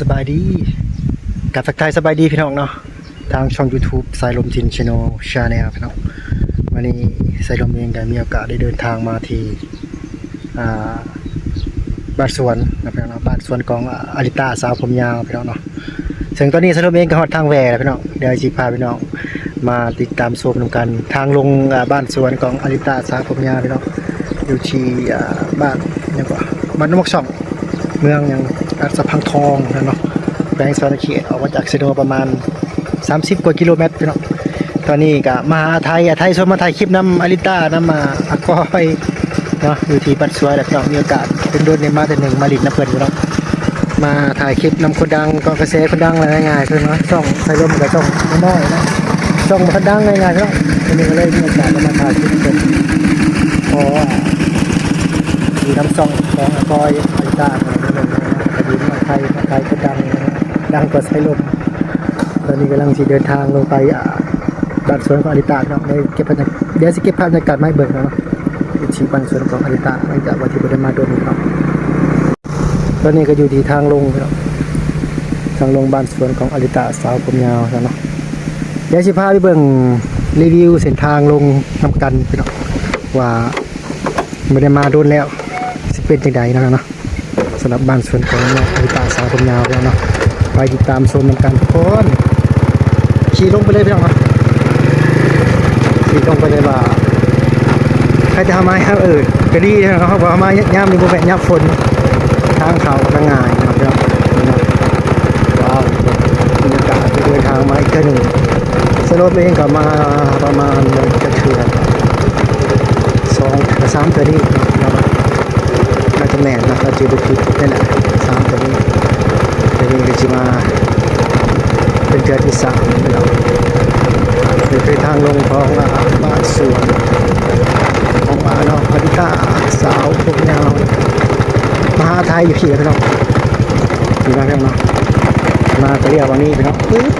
สบายดีกับสักทายสบายดีพี่น้องเนาะทางช่อง YouTube สายลมทินชโนชาแนลพี่น้องวันนี้สายลมเองได้มีโอกาสได้เดินทางมาที่บ้านสวนนะพี่น้องเนาะบ้านสวนของอาริตาสาวผมยาวพี่น้องเนาะซึ่งตอนนี้สายลมเองก็ฮอดทางแหวแล้วพี่น้องเดี๋ยวสิพาพี่น้องมาติดตามชมกัน ทางลงบ้านสวนของอาริตาสาวผมยาวพี่น้องอยู่ที่บ้านเนี่ยกว่าบ้านนกช่องเมืองย่า อัสสัมพังทองนะเนาะแบงค์สวรเขตออกมาจากเซโนประมาณ 30 กว่ากิโลเมตรพี่น้องตอนนี้ก็มาไทยอะไทยชวนมาถ่ายคลิปน้ำอาริต้าน้ำมาอากอยเนาะอยู่ที่บัดสวยแล้วพี่น้องมีโอกาสเป็นโดนในมาแต่หนึ่งมาลิดน้ำเพิ่นพี่น้องมาถ่ายคลิปนำคนดังก็กระแสคนดังอะไรง่ายๆคือเนาะช่องไทยร่มกับช่องน้อยนะช่องคนดังง่ายๆพี่น้องวันนี้ก็เลยมีโอกาสมาถ่ายคลิปเป็นพราะว่ามีน้ำซองของอาบอยไอต้าอะไรนั่นเอง นะครับคดีมาไทยมาไทยก็ดังดังกว่าไซลมตอนนี้กำลังสิเดินทางลงไปอ่าบ้านสวนของอริตาเนาะในเก็บภาพเดี๋ยวสิเก็บภาพบรรยากาศไม่เบิกเนาะอยู่ที่บ้านสวนของอริตาหลังจากวันที่บได้มาโดนเนาะตอนนี้ก็อยู่ที่ทางลงเนาะทางลงบ้านสวนของอริตาสาวผมยาวเนาะเดี๋ยวสิพาไปเบิ่งรีวิวเส้นทางลงนำกันพี่น้องว่าไม่ได้มาโดนแล้วสิเป็นจังใดเนะเนาะำหรับบ้านสวนของเนาะอริตาสาวผมยาวแล้วเนาะไปติดตามชมนกันทุกคนขี่ลงไปเลยพี่น้องครับขี่ลงไปเลยว่าใครจะทำไมครับเออก็ดีนะครับเขาบอกว่ามาย่ามมีบุแบย่ามฝนทางเขาทางงายนะครับพี่น้องว้าวบรรยากาศเดินทางมาอีกเท่หนึ่งสโลปเองก็มาประมาณจะเถื่อนสองสามตัวนี้เราน่าจะแม่นนะเราจะดูคลิปนี่แหละสามตัวนี้ตัวนี้ก็จะมาเป็นเดือนที่สามนี่เราคือคือทางลงของอาบ้านสวนของบ้านเราพนิตาสาวพวกยาวมหาไทยอยู่ที่พี่น้องอยู่มาพี่น้องมาก็เรียกวันนี้พี่น้องปึ๊บ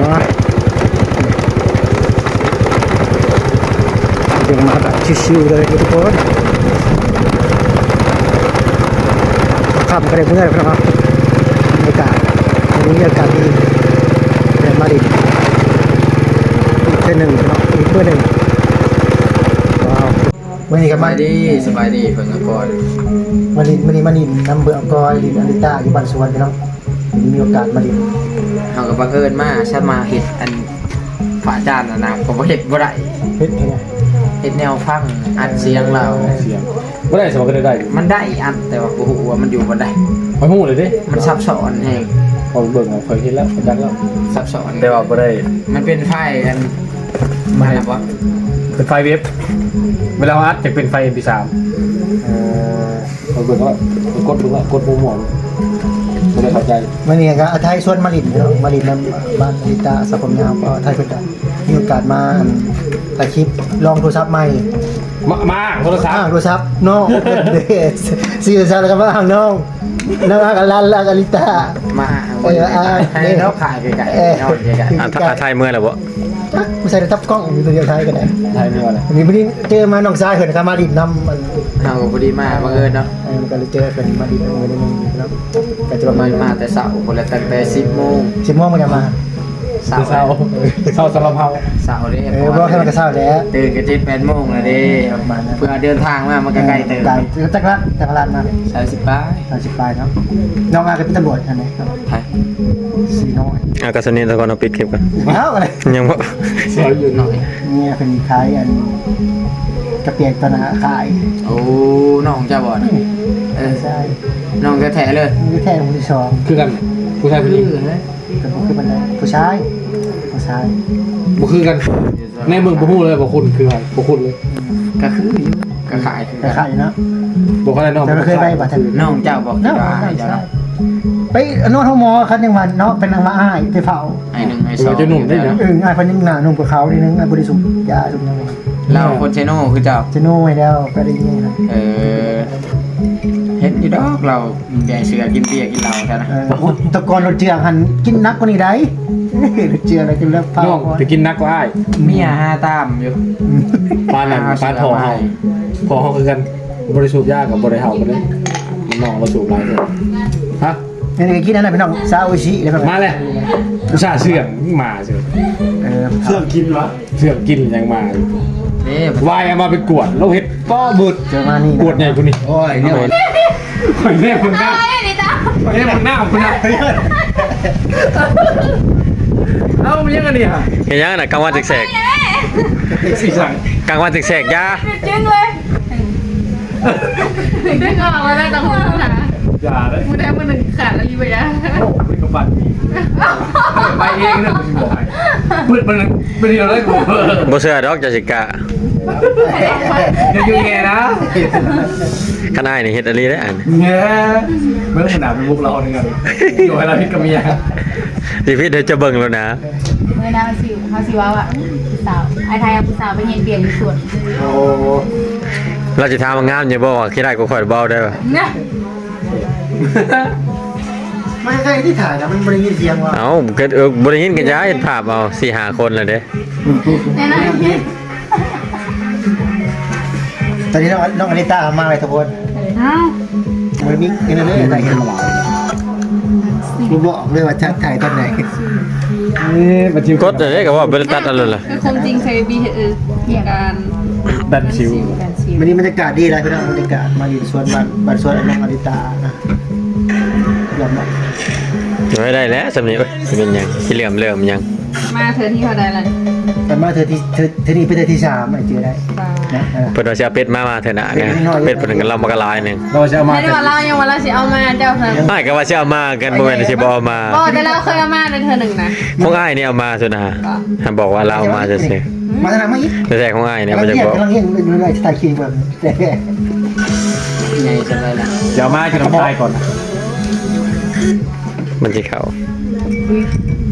มาเดี๋ยวมาแบบชิวๆเลยทุกคน ขับก็ได้เมื่อยพี่น้องบรรยากาศวันนี้อากาศดีเดินมาดิอีกเท่าหนึ่งพี่น้องอีกเพื่อหนึ่งว้าววันนี้ก็สมาบายดีสบายดีเพิ่นก็ก่อนมาดิมาดิมาดินำเบื่ออกอยดิอาริต้าอยู่บ้านสวนพี่น้องวันนี้มีโอกาสมาดิเฮาก็บังเอิญมาฉันมาเฮ็ดอันฝาจานน่ะนะผมบ่เฮ็ดบ่ได้เฮ็ดไง เฮ็ดแนวฟังอัดเสียงเรา เสียงไม่ได้สมกันได้มันได้อัดแต่ว่าบ่ฮู้ว่ามันอยู่บ่ได้ไม่หูเลยดิมันซับซ้อนแฮงพอเบิ่งเอาเคยเห็นแล้วเคยดังแล้วซับซ้อนแต่ว่าไม่ได้มันเป็นไฟล์อันมาแล้วบ่เป็นไฟเว็บเวลาอัดจะเป็นไฟ MP3 เอ่อพอเบิ่งว่ากดดูว่ากดมั่วๆ ไม่ได้เข้าใจวันนี้ก็ไทยสวนมาดิพี่น้องมาดินำบ้านอาริต้าสาวผมยาวก็ไทยเพิ่นก็มีโอกาสมาถ่ายคลิปลองโทรศัพท์ใหม่มามาโทรศัพอ่าท์โทรศัพท์น้องเดสซื้อโทรศัพท์แล้วก็มาอ่างน้อง น้องกับลันลากาลิตามาเอออ่าให้เราขายไกลเออๆนอนไกลอะถ้าไทยเมื่อไหร่บ่จักผู้ชายได้ทับกล้องอยู่ตัวเดียวไทยกันได้ไทยเมื่อไหร่มีพอดีเจอมาน้องชายเหินก็มาดิบน้ำมันๆเฮาก็พอดีมาบังเอิญเนาะเออมันก็เลยเจอกันมาดิบน้ำมันนิดนึงแล้วก็จะประมามัณนมาแต่เช้าพุ่นแหละตั้งแต่10:00นสิบโมงมันจะมาเช้าเศร้าเศร้าสำหรับเฮาเช้าเด้เออบอกให้มันกระเซ้าแล้วตื่นกัน7 8โมงแล้วเด้ประมาณนั้นเพื่อเดินทางมามันก็ใกล้เติมไกลจักรรัดจักรรัดมาสามสิบป้ายสามสิบปลายครับน้องอาเป็นตำรวจใช่ไหมครับไปสีน้อยอากาศนี้ตะกอนเอาปิดคลิปกันเอ้าอะไรยังบ่เสียอยู่หน่อยเนี่ยเป็นคล้ายอันกระเปียกตอนนะขาย โอ้น้องจะบอดเออใช่ น้องจะแถเลยนี่แค่คนที่สองคือกันผู้ชายผู้หญิงเลยเป็นผู้ขึ้นบันไดผู้ชายผู้ชายบ่คือกันในเมืองบ่ฮู้เลยบ่คุณคืออะไรบ่คุณเลยก็คืออยู่ก็ขายคือแต่ขายอยู่เนาะบ่เข้าใจน้องแต่ไม่เคยไปบัตรทันน้องเจ้าบอกเนาะว่าให้ใช่เจ้าเนาะไปนวดห้องหมอคันยังวันเนาะเป็นนางมาอ้ายไปเผาให้หนึ่งให้สอง เอออ้ายพันยังหนานุ่มกว่าเขาดีนึงอ้ายบริสุทธิ์ยาสุดยัง เราคนเชโน่คือเจ้าจะนู่ไว้แล้วไปได้ยังไงเออเฮ็ดอยู่ดอกเราแก่เสือกินเบียร์กินเหล้าใช่ไหมเออตะกอนรถเจืองหันกินนักกว่านี้ได้รถเจืองอะไรกินแล้วเผาน้องไปกินนักกว่าอ้ายเมียห้าตามอยู่ปานนั้นปานทองเฮาพอเฮาคือกันบริสุทธิ์ยากกับบริเฮากันเลยน้องเราสูบหลายคนฮะ นี่นี่กินนั่นน่ะพี่น้องซาโอชิแล้วก็มาเลยอุตส่าห์เชื่องมาเชื่อเออเชื่องกินวะเชื่องกินยังมานี่วายเอามาเป็นกวดเราเห็ดป้อบุดเจอมานี่กวดใหญ่คนนี้โอ้ยเนี่ยคนแรกคนหน้าคนแรกคนหน้าคนหน้าเอ้ามันยังไงเนี่ยเห็นยังน่ะกลางวันแสกกลางวันแสกยาจึงเลยดึงออกมาได้ตรงหัวนะ อย่าเลยมึงได้มาหนึ่งขาดแล้วยี่ไปยะโอ้เป็นกระปันไปเองเนี่ยมันบอกมืดมันเป็นอะไรกูบ่เชื่อดอกจะสิกะอย่าอยู่แง่นะขนาดนี่เฮ็ดอะไรได้อันแง่เมื่อขนาดเป็นมุกเราหนึ่งกันอยู่ให้เราพิดกับเมียสิพี่เดี๋ยวจะเบิ่งแล้วนะเมื่อน้าสิวเขาสิว่าอะผู้สาวไอ้ไทยเอาผู้สาวไปเห็นเปลี่ยนส่วนโอ้เราจะทำมางามอย่าบ่ว่าขี้ได้ก็ค่อยเบาได้ป่ะเนี่ย ไม่ใช่ที่ถ่ายนะมันบริยินเสียงว่าเอ้าเกิดเออบ่ได้ยินกันจ้าเห็นภาพเอา4 5คนแล้วเด้เนี่ยนะตอนนี้น้องน้องอนิตามาเลยทุกคนเอ้ามันมีนี่เลยถ่ายเห็นหรอกูบอกเลยว่าจะถ่ายตอนไหนนี่มาจิ้มกดเลยก็ว่าบ่ได้ตัดเอันนั้นล่ะคือคงจริงเคยบีเออเหตุการณ์ดันชิวการซิววันนี้บรรยากาศดีเลยพี่น้องบรรยากาศมาอยู่สวนบ้านบ้านสวนน้องอนิตานะยอ มรับไม่ได้แล้วสำนี้เอ้ยสิเป็นหยังสิเหลื่อมเหลื่อมหยังมาเธอที่เขาได้แล้วแต่มาเธอที่เธอเธอนี่เป็นเธอที่สามไม่เจอได้นะเออ เพิ่นว่าสิเอาเป็ดมามาเถอะนะไงเป็ดเพิ่นก็เรามากระลายหนึงเราจะเอามาไม่ได้ว่าเรายังว่าเราสิเอามาเจ้าเธอไม่ก็ว่าสิเอามากันบ่แม่นสิบ่เอามาโอ้แต่เราเคยเอามาในเธอหนึ่งนะ ของอ้ายนี่เอามาซุนะฮะบอกว่าเราเอามาซื่อมาทางไหนมาอีกๆแต่ของอ้ายเนี่ยมันจะกำลังเงียบอกกำลังเงียบเรื่อยๆถ่ายคลิปแบบแต่ไงจะเลยล่ะเดี๋ยวมาจะน้ำตายก่อน มันสิเข้า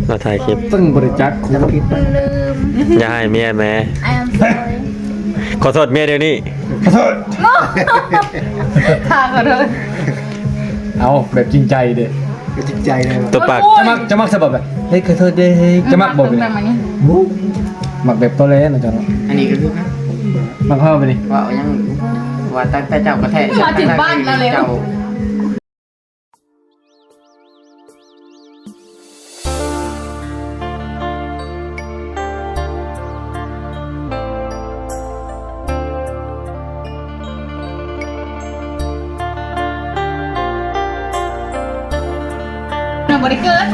เราถ่ายคลิปตึ้งบริจักจะมาคิดไปลืมอย่าให้เมียแม่ I am sorry ขอโทษเมียเดี๋ยวนี้ขอโทษค่ะขอโทษเอาแบบจริงใจเด็ดก็จิตใจเลยตัวปากจะมักจะมักสะบับแบบเฮ้ยขอโทษเด้เฮ้ยจะมักบอกเลเลยยนี้มักแบบตัวเล่นนะจ๊ะเนาะอันนี้ก็คือมักเข้าไปดิว่ายังว่าตั้งแต่เจ้ากระแทกมาถึงบ้านแล้วเลย เจ้า บริเกิด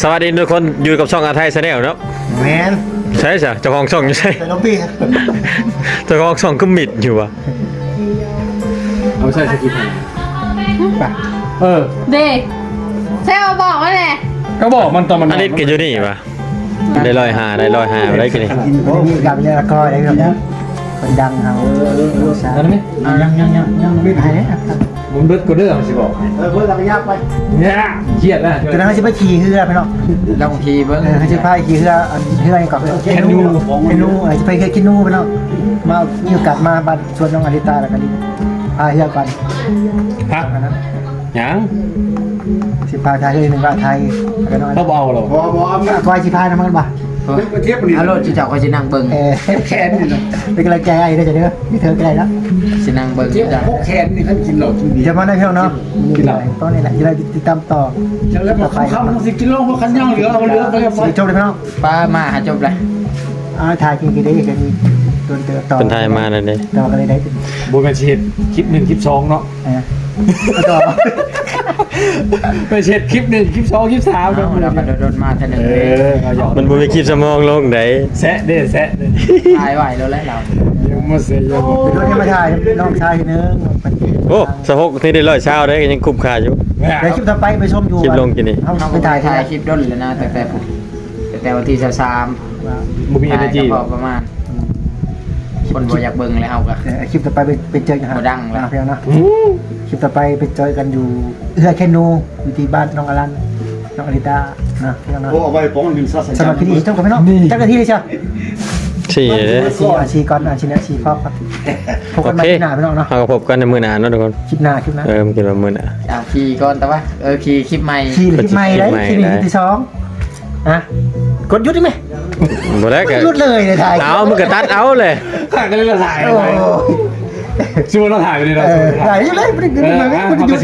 สวัสดีทุกคนอยู่กับช่องอาไทยชาแนลเนาะแมนใช่จ้ะเจ้าของช่องอยู่ใช่แต่น้องพี่เจ้าของช่องก็มิดอยู่ว่ะเอาใช่สกิปไปเออเด็กเซลบอกว่าแหละก็บอกมันตอนมันอันนี้ก็อยู่นี่ว่ะได้ร้อยหาได้ร้อยหาได้กี่นี่กินโอ้มีกับเนี่ยก็ได้ครับคนดังเขาออเออเออสาอันนี้ยังยังยังยังไม่หายเลย มันเบิดก็เรื่องสิบอกเออเพื่อนเราไปยากไปเนี่ยเครียดแล้วตอนนั้นเขาจะไปขี่เรือไปเนาะลองทีเบิ้งเออเขาจะพายขี่เรืออันเรือก่อนแคนูแคนูอะไรจะไปแค่แคนูไปเนาะมามีโอกาสมาบ้านชวนน้องอลิตาแล้วกันดิพายเรือก่อนฮะนะยังสิพายไทยเลยหนึ่งว่าไทยแล้วก็น้องเราเอาเราบอบอมากอยสิพายน้ำมันบ่ เทียบนี่อารมณ์เจ้าก็จะนั่งเบิ้งเออแคนนี่เป็นกำลังใจให้ได้จะเด้อนี่เธอไกลแล้วจะนั่งเบิ้งจ้ะแคนนี่ท่านกินเหล้ากินเบียจะร์มาได้เพียงเนาะต้นนี่แหละจะได้ติดตามต่อจังแล้วมาเขาเขาสิกินเหล้าเพราะคันย่างเหลือเอาเหลือไปกับสีจบเลยพี่น้องป้ามาหาจบเลยอ่าถ่ายกินกี่ได้กันนี่โดนเตอต่อคนไทยมานั่นเด้ต่อกันเลยได้บุญเป็นเช็ดคลิปหนึ่งคลิปสองเนาะนะ ต่อเป็นเช็ดคลิปหนึ่งคลิปสองคลิปสามเอาเนาะเราก็โดนมาท่านหนึ่งเออเอาหยอกมันบ่มีคลิปสมองลงไดแซะเด้แซะเด้ตายไหวแล้วแหละเรายังมาเสียยังมาเป็นรถที่มาถ่ายน้องชายนึงโอ้สะหกที่ได้ร้อยเช้าได้ก็ยังคุ้มค่าอยู่ เดี๋ยวคลิปต่อไปไปชมอยู่คลิปลงกี่นี่เขาเขาไปไปถ่าถ่ายยถ่าถ่ายยคลิปด้นเลยนะแต่แต่ผมแต่แต่วันที่สามบุมีเอเนจีพอประมาณ คนบ่อยากเบิ่งเลยเอากะคลิปต่อไปไปเจอกันโอ้ดังเลยเพียงนะคลิปต่อไปไปเจอกันอยู่เอื้อแคนูอยู่ที่บ้านน้องอลันน้องอลิตานะเพียงนะโอ้เอาไปป้องกันซะสำหรับคลิปนี้จบกันพี่น้องจักกันที่เลยใช่สี่เด้อาชีอาชีก่อนอาชีนี้อาชีครอบครับพบโอกันใหม่เคที่หน้าพี่น้องเนาะเอาก็พบกันในมื้อหน้าเนาะทุกคน คลิปหน้าคลิปหน้าเออมันกินว่ามื้อหน้า เอาขี่ก่อนแต่ว่าเออขี่คลิปใหม่ขี่หรือคลิปใหม่เลยคคลิลิปปใหม่นี้คลิปที่สองนะกดหยุดได้ไหม บ่ได้ก็หยุดเลยเลยถ่ายเอามันก็ตัดเอาเลย ถ่ายกันเลยละถ่ายโอ้ไปยชื่อว่าเราถ่ายไปเลยเราเออถ่ายหยุดเลยไม่ได้หยุดเลยไม่ได้หยุด